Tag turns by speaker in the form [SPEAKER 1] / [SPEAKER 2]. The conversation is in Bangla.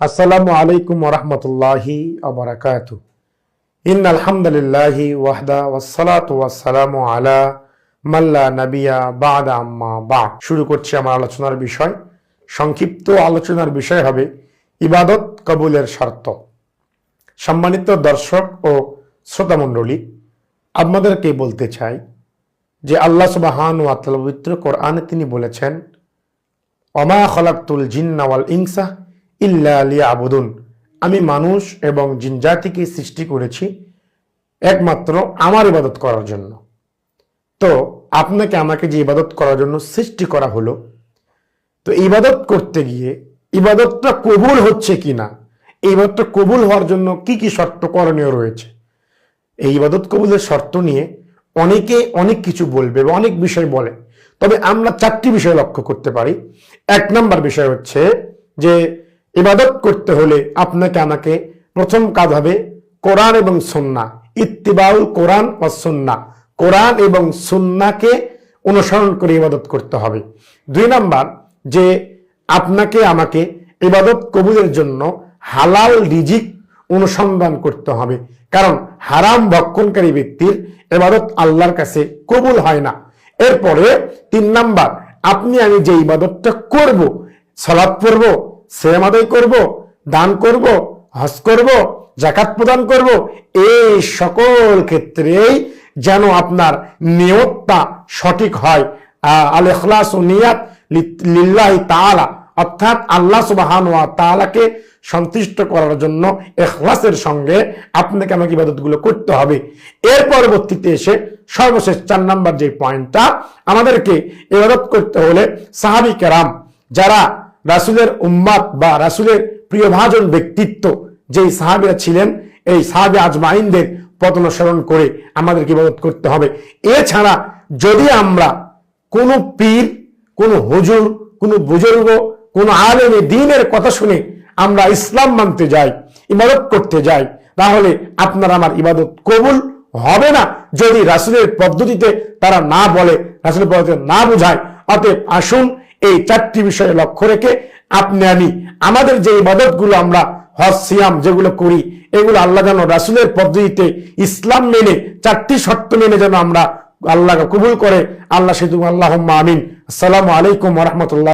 [SPEAKER 1] আসসালামু আলাইকুম ওরহমতুল্লাহি আবরাকাতু ইন আলহামদুলিল্লাহি ওয়াহদা ওয়াসসালাতু ওয়াসসালামু আলা মাল্লা নাবিয়া বাদা আম্মা বাদ। শুরু করছি আমার আলোচনার বিষয়। সংক্ষিপ্ত আলোচনার বিষয় হবে ইবাদত কবুলের শর্ত। সম্মানিত দর্শক ও শ্রোতামণ্ডলী, আপনাদেরকে বলতে চাই যে আল্লাহ সুবাহান ওয়াতাল পবিত্র কোরআনে তিনি বলেছেন অমা খলাক্তুল জিন্না ওয়াল ইনসা ইল্লা লিয়া আবুদুন আমি মানুষ এবং জিনজাতিকে সৃষ্টি করেছি একমাত্র আমার ইবাদত করার জন্য। তো আপনাকে আমাকে যে ইবাদত করার জন্য সৃষ্টি করা হলো, তো ইবাদত করতে গিয়ে ইবাদতটা কবুল হচ্ছে কিনা, এই ইবাদতটা কবুল হওয়ার জন্য কি কি শর্ত করণীয় রয়েছে, এই ইবাদত কবুলের শর্ত নিয়ে অনেকে অনেক কিছু বলবে বা অনেক বিষয় বলে। তবে আমরা চারটি বিষয় লক্ষ্য করতে পারি। এক নম্বর বিষয় হচ্ছে যে ইবাদত করতে হলে আপনাকে আমাকে প্রথম কাজ হবে কোরআন এবং সন্না ইত্তিবাউল কোরআন ও সন্না কোরআন এবং সুন্নাকে অনুসরণ করে ইবাদত করতে হবে। দুই নাম্বার, যে আপনাকে আমাকে ইবাদত কবুলের জন্য হালাল রিজিক অনুসন্ধান করতে হবে। কারণ হারাম ভক্ষণকারী ব্যক্তির এবাদত আল্লাহর কাছে কবুল হয় না। এরপরে তিন নাম্বার, আপনি আমি যে ইবাদতটা করব সালাদ পড়ব সেম আদায় করব, দান করব, হজ করব জাকাত প্রদান করব, এই সকল ক্ষেত্রেই যেন আপনার নিয়তটা সঠিক হয়। আল ইখলাস ও নিয়াত লিল্লাহি তাআলা, অর্থাৎ আল্লাহ সুবাহান ওয়া তাআলাকে সন্তুষ্ট করার জন্য এখলাসের সঙ্গে আপনাকে আমাকে ইবাদতগুলো করতে হবে। এর পরবর্তীতে এসে সর্বশেষ চার নাম্বার যে পয়েন্টটা, আমাদেরকে ইবাদত করতে হলে সাহাবি কেরাম, যারা রাসুলের উম্মাদ বা রাসুলের প্রিয়ভাজন ব্যক্তিত্ব যেই সাহাবিরা ছিলেন, এই সাহাবি আজমাইনদের পথ অনুসরণ করে আমাদেরকে ইবাদত করতে হবে। এছাড়া যদি আমরা কোনো পীর, কোনো হুজুর, কোনো বুজুর্গ, কোনো আলেমে দিনের কথা শুনে আমরা ইসলাম মানতে যাই, ইবাদত করতে যাই, তাহলে আপনার আমার ইবাদত কবুল হবে না। যদি রাসুলের পদ্ধতিতে তারা না বলে, রাসুলের পদ্ধতিতে না বুঝায়, অতএব আসুন এই চারটি বিষয়ে লক্ষ্য রেখে আপনি আমি আমাদের যে ইবাদতগুলো আমরা হজ, সিয়াম যেগুলো করি, এগুলো আল্লাহ যেন রাসুলের পদ্ধতিতে ইসলাম মেনে, চারটি শর্ত মেনে যেন আমরা আল্লাহকে কবুল করে, আল্লাহ সেতু আল্লাহ আমিন। আসসালামু আলাইকুম রহমতুল্লাহ।